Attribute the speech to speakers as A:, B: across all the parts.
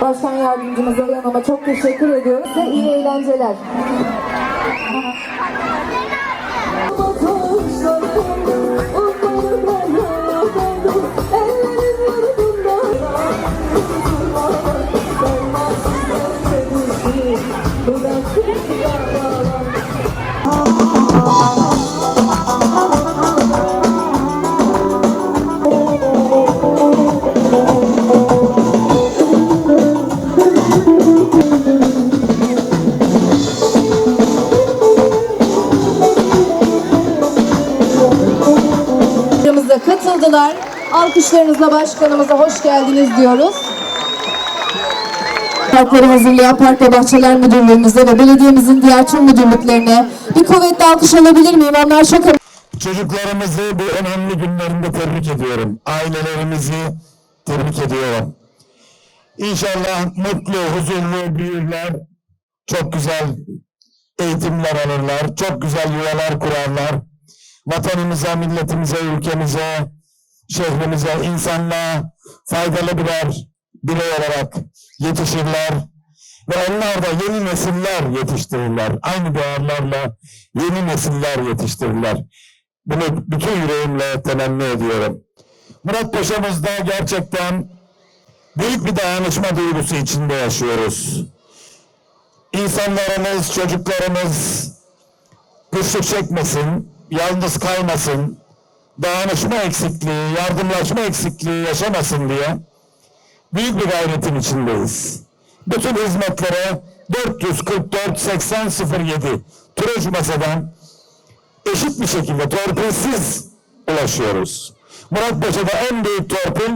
A: Başkan Yardımcımız Alihan Hanım'a çok teşekkür ediyoruz. Size iyi eğlenceler. Aramıza katıldılar. Alkışlarınızla başkanımıza hoş geldiniz diyoruz. Parkları hazırlayan Park ve Bahçeler Müdürlüğümüze ve belediyemizin diğer tüm müdürlüklerine bir kuvvetli alkış alabilir miyim? Onlar çok
B: Çocuklarımızı bu önemli günlerinde tebrik ediyorum. Ailelerimizi tebrik ediyorum. İnşallah mutlu, huzurlu büyürler. Çok güzel eğitimler alırlar. Çok güzel yuvalar kurarlar. Vatanımıza, milletimize, ülkemize, şehrimize, insanlığa faydalı birer birey olarak yetişirler. Ve onlar da yeni nesiller yetiştirirler. Aynı değerlerle yeni nesiller yetiştirirler. Bunu bütün yüreğimle temenni ediyorum. Murat Paşa'mızda gerçekten büyük bir dayanışma duygusu içinde yaşıyoruz. İnsanlarımız, çocuklarımız güçlük çekmesin, yalnız kalmasın, dayanışma eksikliği, yardımlaşma eksikliği yaşamasın diye büyük bir gayretin içindeyiz. Bütün hizmetlere 444 80 07 Turuç Masa'dan eşit bir şekilde torpilsiz ulaşıyoruz. Murat Paşa'da en büyük torpil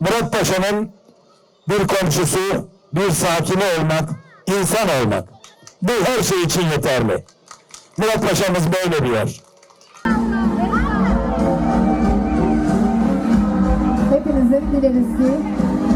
B: Murat Paşa'nın bir komşusu, bir sakini olmak, insan olmak. Bu her şey için yeterli. Murat Paşa'mız böyle bir yer.
A: dileriz.